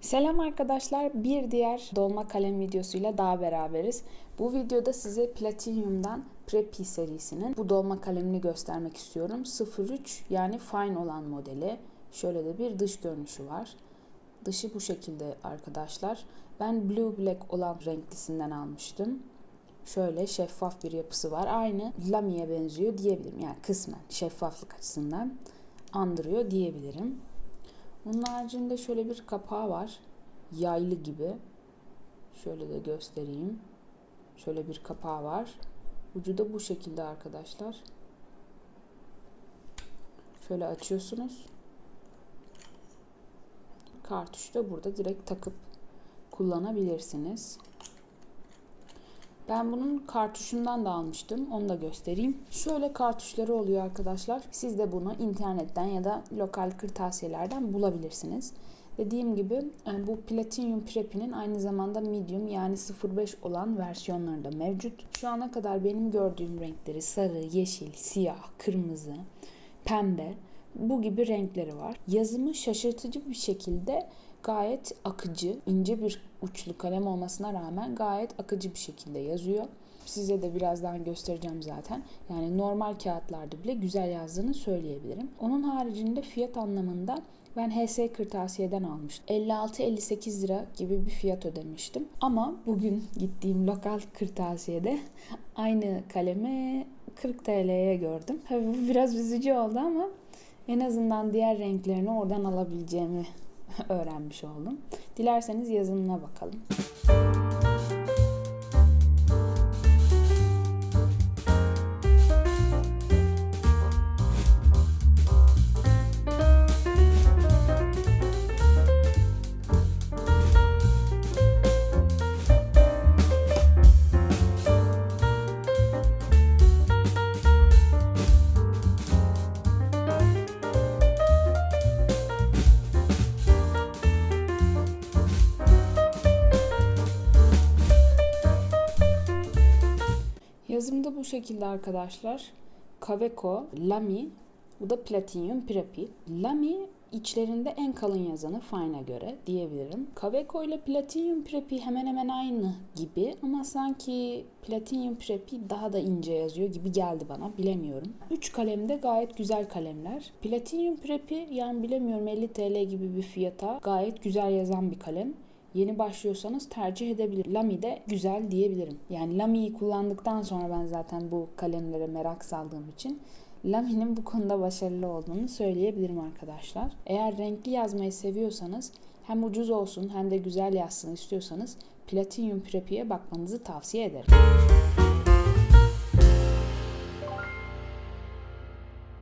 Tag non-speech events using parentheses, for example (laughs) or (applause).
Selam arkadaşlar. Bir diğer dolma kalem videosuyla daha beraberiz. Bu videoda size Platinum'dan Preppy serisinin bu dolma kalemini göstermek istiyorum. 03 yani fine olan modeli. Şöyle de bir dış görünüşü var. Dışı bu şekilde arkadaşlar. Ben Blue Black olan renklisinden almıştım. Şöyle şeffaf bir yapısı var. Aynı Lami'ye benziyor diyebilirim. Yani kısmen şeffaflık açısından andırıyor diyebilirim. Onun haricinde şöyle bir kapağı var. Yaylı gibi. Şöyle de göstereyim. Şöyle bir kapağı var. Ucu da bu şekilde arkadaşlar. Şöyle açıyorsunuz. Kartuş da burada direkt takıp kullanabilirsiniz. Ben bunun kartuşundan da almıştım. Onu da göstereyim. Şöyle kartuşları oluyor arkadaşlar. Siz de bunu internetten ya da lokal kırtasiyelerden bulabilirsiniz. Dediğim gibi e, bu Platinum Preppy'nin aynı zamanda medium yani 05 olan versiyonları da mevcut. Şu ana kadar benim gördüğüm renkleri sarı, yeşil, siyah, kırmızı, pembe bu gibi renkleri var. Yazımı şaşırtıcı bir şekilde gayet akıcı, ince bir uçlu kalem olmasına rağmen gayet akıcı bir şekilde yazıyor. Size de birazdan göstereceğim zaten. Yani normal kağıtlarda bile güzel yazdığını söyleyebilirim. Onun haricinde fiyat anlamında ben HS Kırtasiye'den almıştım. 56-58 lira gibi bir fiyat ödemiştim. Ama bugün gittiğim lokal kırtasiyede (laughs) aynı kalemi 40 TL'ye gördüm. Tabii bu biraz üzücü oldu ama en azından diğer renklerini oradan alabileceğimi (laughs) öğrenmiş oldum. Dilerseniz yazımına bakalım. Yazımda bu şekilde arkadaşlar. Kaveco, Lamy, bu da Platinum Preppy. Lamy içlerinde en kalın yazanı Fine'a göre diyebilirim. Kaveco ile Platinum Preppy hemen hemen aynı gibi ama sanki Platinum Preppy daha da ince yazıyor gibi geldi bana bilemiyorum. 3 kalem de gayet güzel kalemler. Platinum Preppy yani bilemiyorum 50 TL gibi bir fiyata gayet güzel yazan bir kalem yeni başlıyorsanız tercih edebilir. Lamy de güzel diyebilirim. Yani Lamy'yi kullandıktan sonra ben zaten bu kalemlere merak saldığım için Lamy'nin bu konuda başarılı olduğunu söyleyebilirim arkadaşlar. Eğer renkli yazmayı seviyorsanız hem ucuz olsun hem de güzel yazsın istiyorsanız Platinum Preppy'ye bakmanızı tavsiye ederim.